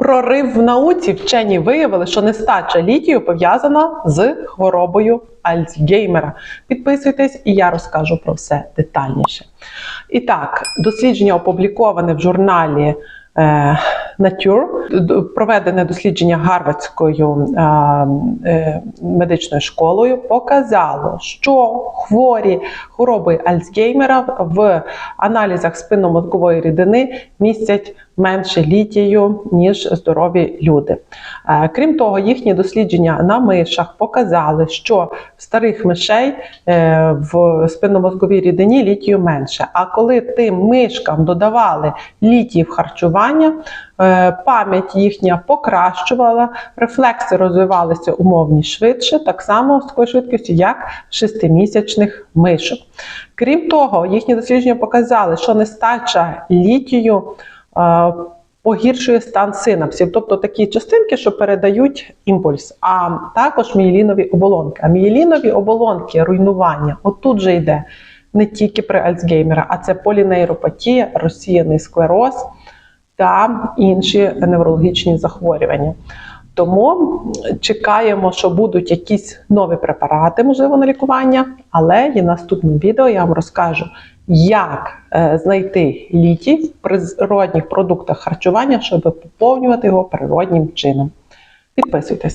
Прорив в науці вчені виявили, що нестача літію пов'язана з хворобою Альцгеймера. Підписуйтесь, і я розкажу про все детальніше. І так, дослідження опубліковане в журналі. Е, Nature, проведене дослідження Гарвардською е, е, медичною школою показало, що хворі хвороби Альцгеймера в аналізах спинномозкової рідини містять менше літію, ніж здорові люди. Е, Крім того, їхні дослідження на мишах показали, що в старих мишей е, в спинномозковій рідині літію менше. А коли тим мишкам додавали літій в харчування, е, пам'ять їхня покращувала, рефлекси розвивалися умовні швидше, так само з такою швидкістю, як шестимісячних мишок. Крім того, їхні дослідження показали, що нестача літію е, погіршує стан синапсів, тобто такі частинки, що передають імпульс, а також мієлінові оболонки. А мієлінові оболонки руйнування отут же йде не тільки при Альцгеймера, а це полінейропатія, розсіяний склероз та інші неврологічні захворювання. Тому чекаємо, що будуть якісь нові препарати, можливо, на лікування, але і наступному відео я вам розкажу, як е, знайти літій в природних продуктах харчування, щоб поповнювати його природнім чином. Підписуйтесь.